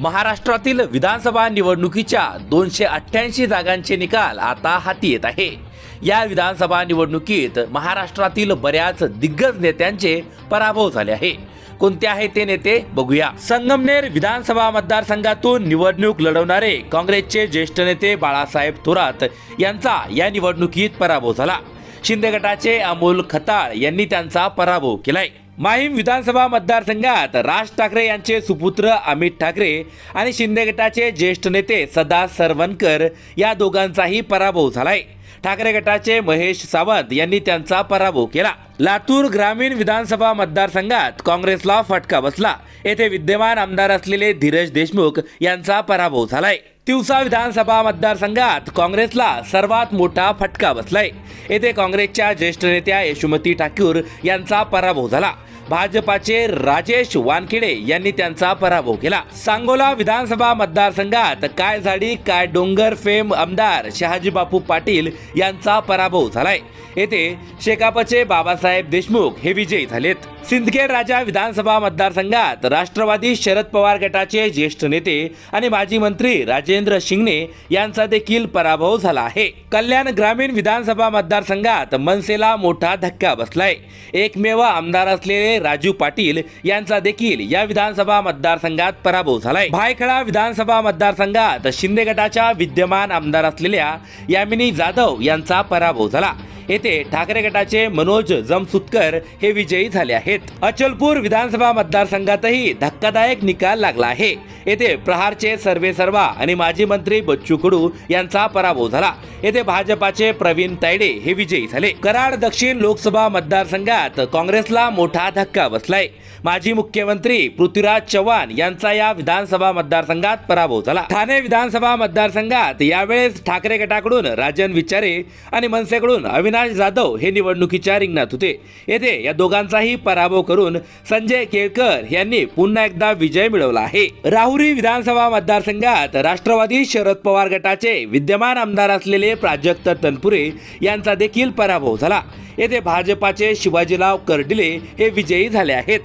महाराष्ट्रातील विधानसभा निवडणुकीच्या दोनशे अठ्ठ्याऐंशी जागांचे निकाल आता हाती येत आहे. या विधानसभा निवडणुकीत महाराष्ट्रातील बऱ्याच दिग्गज नेत्यांचे पराभव झाले आहे. कोणते आहे ते नेते बघूया. संगमनेर विधानसभा मतदारसंघातून निवडणूक लढवणारे काँग्रेसचे ज्येष्ठ नेते बाळासाहेब थोरात यांचा या निवडणुकीत पराभव झाला. शिंदे गटाचे अमोल खताळ यांनी त्यांचा पराभव केलाय. माहीम विधानसभा मतदारसंघात राज ठाकरे यांचे सुपुत्र अमित ठाकरे आणि शिंदे गटाचे ज्येष्ठ नेते सदा सरवणकर या दोघांचाही पराभव झालाय. ठाकरे गटाचे महेश सावंत यांनी त्यांचा पराभव केला. लातूर ग्रामीण विधानसभा मतदारसंघात काँग्रेसला फटका बसला. येथे विद्यमान आमदार असलेले धीरज देशमुख यांचा पराभव झालाय. तिवसा विधानसभा मतदारसंघात काँग्रेसला सर्वात मोठा फटका बसलाय. येथे काँग्रेसच्या ज्येष्ठ नेत्या यशोमती ठाकूर यांचा पराभव झाला. भाजपाचे राजेश वानखेडे यांनी त्यांचा पराभव केला. सांगोला विधानसभा मतदारसंघात काय झाडी काय डोंगर फेम आमदार शहाजी बापू पाटील यांचा पराभव झालाय. येथे शेकापचे बाबासाहेब देशमुख हे विजयी झालेत. सिंदखेड राजा विधानसभा मतदारसंघात राष्ट्रवादी शरद पवार गटाचे ज्येष्ठ नेते आणि माजी मंत्री राजेंद्र शिंगणे यांचा देखील पराभव झाला आहे. कल्याण ग्रामीण विधानसभा मतदारसंघात मनसेला मोठा धक्का बसलाय. एकमेव आमदार असलेले राजू पाटील यांचा देखील या विधानसभा मतदारसंघात पराभव झालाय. भायखळा विधानसभा मतदारसंघात शिंदे गटाच्या विद्यमान आमदार असलेल्या यामिनी जाधव यांचा पराभव झाला. येथे ठाकरे गटाचे मनोज जमसुतकर हे विजयी झाले आहेत. अचलपूर विधानसभा मतदारसंघातही धक्कादायक निकाल लागला आहे. येथे प्रहारचे सर्वे सर्वा आणि माजी मंत्री बच्चू कडू यांचा पराभव झाला. येथे भाजपाचे प्रवीण तायडे हे विजयी झाले. कराड दक्षिण लोकसभा मतदारसंघात काँग्रेसला मोठा धक्का बसलाय. माजी मुख्यमंत्री पृथ्वीराज चव्हाण यांचा या विधानसभा मतदारसंघात पराभव झाला. ठाणे विधानसभा मतदारसंघात यावेळेस ठाकरे गटाकडून राजन विचारे आणि मनसेकडून अविनाश जाधव हे निवडणुकीच्या रिंगणात होते. येथे या दोघांचाही पराभव करून संजय केळकर यांनी पुन्हा एकदा विजय मिळवला आहे. राहुरी विधानसभा मतदारसंघात राष्ट्रवादी शरद पवार गटाचे विद्यमान आमदार असलेले प्राजक्त तनपुरे यांचा देखील पराभव झाला. येथे भाजपाचे शिवाजीराव कर्डिले हे विजयी झाले आहेत.